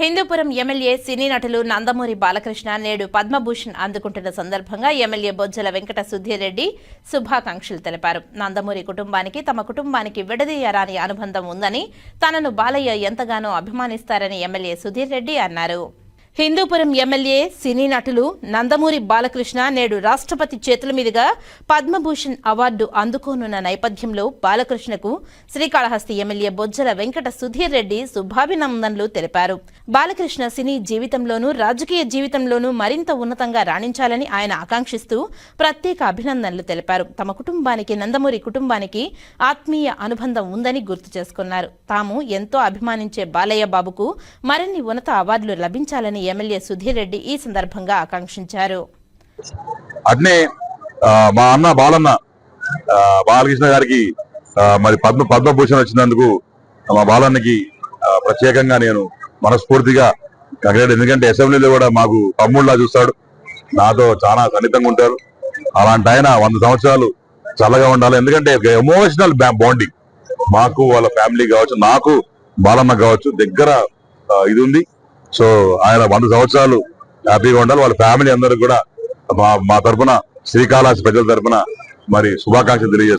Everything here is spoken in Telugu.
హిందూపురం ఎమ్మెల్యే సినీ నటులు నందమూరి బాలకృష్ణ నేడు పద్మభూషణ్ అందుకుంటున్న సందర్భంగా ఎమ్మెల్యే బొజ్జల వెంకట సుధీర్ రెడ్డి శుభాకాంక్షలు తెలిపారు. నందమూరి కుటుంబానికి తమ కుటుంబానికి విడదీయరాని అనుబంధం ఉందని తనను బాలయ్య ఎంతగానో అభిమానిస్తారని ఎమ్మెల్యే సుధీర్ రెడ్డి అన్నారు. హిందూపురం ఎమ్మెల్యే సినీ నటులు నందమూరి బాలకృష్ణ నేడు రాష్ట్రపతి చేతుల మీదుగా పద్మభూషణ్ అవార్డు అందుకోనున్న నేపథ్యంలో బాలకృష్ణకు శ్రీకాళహస్తి ఎమ్మెల్యే బొజ్జల వెంకట సుధీర్ రెడ్డి శుభాభినందనలు తెలిపారు. బాలకృష్ణ సినీ జీవితంలోనూ రాజకీయ జీవితంలోనూ మరింత ఉన్నతంగా రాణించాలని ఆయన ఆకాంక్షిస్తూ ప్రత్యేక అభినందనలు తెలిపారు. తమ కుటుంబానికి నందమూరి కుటుంబానికి ఆత్మీయ అనుబంధం ఉందని గుర్తు చేసుకున్నారు. తాము ఎంతో అభిమానించే బాలయ్య బాబుకు మరిన్ని ఉన్నత అవార్డులు లభించాలని ఎమ్మెల్యే సుధీర్ రెడ్డి ఈ సందర్భంగా ఆకాంక్షించారు. అట్నే మా అన్న బాలన్న బాలకృష్ణ గారికి మరి పద్మ పద్మభూషణ్ వచ్చినందుకు మా బాలన్నకి ప్రత్యేకంగా నేను మనస్ఫూర్తిగా కంగ్రాట్ ఎందుకంటే అసెంబ్లీలో కూడా మాకు తమ్ముళ్ళ చూస్తాడు. నాతో చాలా సన్నిహితంగా ఉంటారు. అలాంటి ఆయన వంద సంవత్సరాలు చల్లగా ఉండాలి. ఎందుకంటే ఎమోషనల్ బాండింగ్ మాకు వాళ్ళ ఫ్యామిలీ కావచ్చు నాకు బాలన్న కావచ్చు దగ్గర ఇది ఉంది. సో ఆయన వంద సంవత్సరాలు హ్యాపీగా ఉండాలి. వాళ్ళ ఫ్యామిలీ అందరూ కూడా మా మా తరపున శ్రీకాళహస్తి ప్రజల తరపున మరి శుభాకాంక్షలు తెలియజేస్తాను